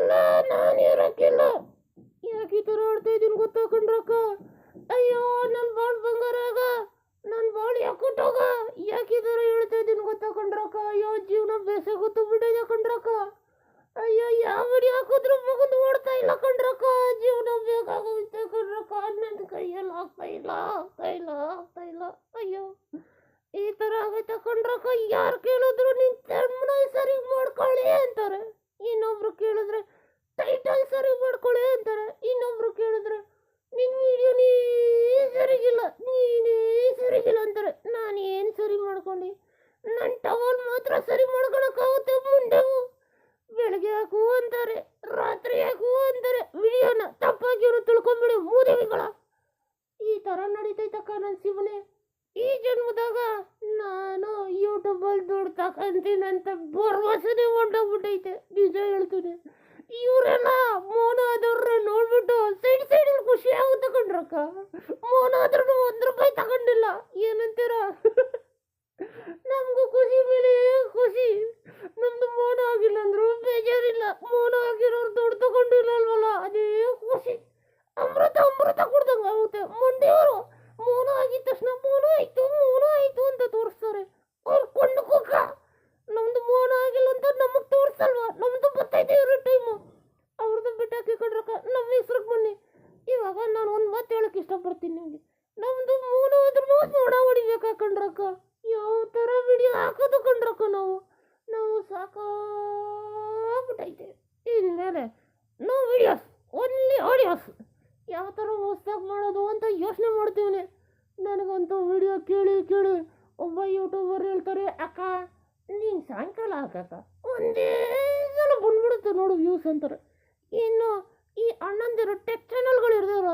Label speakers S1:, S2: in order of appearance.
S1: ಇಲ್ಲ, ನಾನು ಇರಕ್ಕಿಲ್ಲ. ಯಾಕೆ ಈ ಥರ ಆಡ್ತಾ ಇದ್ದೀನಿ ಗೊತ್ತಾ ಅಯ್ಯೋ ನನ್ನ ಬಾಳ್ ಬಂಗಾರಾಗ ನನ್ನ ಬಾಳ್ ಯಾಕೊಟ್ಟೋಗ ಯಾಕೆ ಈ ಥರ ಹೇಳ್ತಾ ಇದ್ದೀನಿ ಗೊತ್ತಾ ಅಯ್ಯೋ, ಜೀವನ ಬೇಸೆ ಗೊತ್ತು ಬಿಟ್ಟಿದೆ ಕಣ್ರಕ್ಕ. ಅಯ್ಯೋ, ಯಾವ ವಿಡಿಯೋ ಹಾಕಿದ್ರು ಮಗನ್ ಓಡ್ತಾ ಇಲ್ಲ ಕಣ್ರಕ್ಕ. ಜೀವನ ಬೇಕಾಗುತ್ತೆ ಕಣ್ರಕ್ಕ. ನನ್ನ ಕೈಯಲ್ಲಿ ಆಗ್ತಾ ಇಲ್ಲ ಆಗ್ತಾ ಇಲ್ಲ ಆಗ್ತಾ ಇಲ್ಲ. ಅಯ್ಯೋ, ಈ ಥರ ಆಗೈತೆ ಕಣ್ರಕ್ಕ? ಯಾರು ಕೇಳಿದ್ರು ನಿನ್ನ ಸರಿ ಮಾಡ್ಕೊಳ್ಳಿ ಅಂತಾರೆ. ಇನ್ನೊಬ್ರು ಕೇಳಿದ್ರೆ ಟೈಟಲ್ ಸರಿ ಮಾಡ್ಕೊಳ್ಳಿ ಅಂತಾರೆ. ಇನ್ನೊಬ್ರು ಕೇಳಿದ್ರೆ ನಿನ್ನ ವಿಡಿಯೋ ನೀ ಸರಿಗಿಲ್ಲ, ನೀನೇ ಸರಿಗಿಲ್ಲ ಅಂತಾರೆ. ನಾನು ಏನು ಸರಿ ಮಾಡ್ಕೊಂಡು ನನ್ನ ಟವಲ್ ಮಾತ್ರ ಸರಿ ಮಾಡ್ಕೊಳಕ್ಕಾಗುತ್ತೆ ಮುಂದೆವು. ಬೆಳಗ್ಗೆ ಹಾಕು ಅಂತಾರೆ, ರಾತ್ರಿ ಹಾಕು ಅಂತಾರೆ. ವಿಡಿಯೋನ ತಪ್ಪಾಗಿ ಇವರು ತಿಳ್ಕೊಂಬಿಡಿ, ಮೂದೇವಿಗಳ. ಈ ಥರ ನಡೀತೈತಕ್ಕ ನನ್ನ ಶಿವನೇ. ಈ ಜನ್ಮದಾಗ ಯೂಟ್ಯೂಬಲ್ಲಿ ದುಡ್ಡು ಅಂತ ಭರವಸೆನೇ ಹೊಂಟೋಗ್ಬಿಟ್ಟೈತೆ ನಿಜ ಹೇಳ್ತೀನಿ. ಇವರೆಲ್ಲ ಮೋನ ನೋಡ್ಬಿಟ್ಟು ಸೈಡ್ ಸೈಡಲ್ಲಿ ಖುಷಿ ಆಗುತ್ತೆ ಕಣ್ರಕ್ಕ. ಮೋನ ಆದ್ರೂ ಒಂದು ರೂಪಾಯಿ ತಗೊಂಡಿಲ್ಲ. ಏನಂತೀರ? ನಮಗೂ ಖುಷಿ ಮೇಲೆ ಖುಷಿ. ನಮ್ದು ಮೋನ ಆಗಿಲ್ಲ ಅಂದ್ರು ಬೇಜಾರಿಲ್ಲ. ಮೋನ ಆಗಿರೋರು ದುಡ್ಡು ತಗೊಂಡಿಲ್ಲ ಅಲ್ವಲ್ಲ, ಅದೇ ಖುಷಿ. ಅಮೃತ ಅಮೃತ ಕುಡ್ದಂಗೆ ಆಗುತ್ತೆ ಮಂಡ್ಯವರು ಮೌನ ಇಷ್ಟಪಡ್ತೀನಿ ನಿಮಗೆ. ನಮ್ದು ಮೂಲ ಅಂದ್ರೂ ನೋಡ ಹೊಡಿಬೇಕಾ ಕಂಡ್ರಕ್ಕ ಯಾವ ಥರ ವಿಡಿಯೋ ಹಾಕೋದು ಕಂಡ್ರಕ್ಕ ನಾವು. ನಾವು ಸಾಕಾಗ್ಬಿಟ್ಟೈತೆ. ಇನ್ಮೇಲೆ ನೋ ವಿಡಿಯೋಸ್ ಓನ್ಲಿ ಆಡಿಯೋಸ್ ಯಾವ ಥರ ಹೊಸ್ದಾಗಿ ಮಾಡೋದು ಅಂತ ಯೋಚನೆ ಮಾಡ್ತೀವಿ ನನಗಂತೂ ವಿಡಿಯೋ ಕೇಳಿ ಕೇಳಿ ಒಬ್ಬ ಯೂಟ್ಯೂಬರ್ ಹೇಳ್ತಾರೆ, ಅಕ್ಕ, ನೀನು ಸಾಯಂಕಾಲ ಹಾಕಕ್ಕ. ಒಂದೇ ಸಲ ಬಂದ್ಬಿಡುತ್ತೆ ನೋಡು ವ್ಯೂಸ್ ಅಂತಾರೆ. ಇನ್ನು ಈ ಅಣ್ಣಂದಿರೋ ಟೆಕ್ ಚಾನಲ್ಗಳು ಇರ್ತಾರ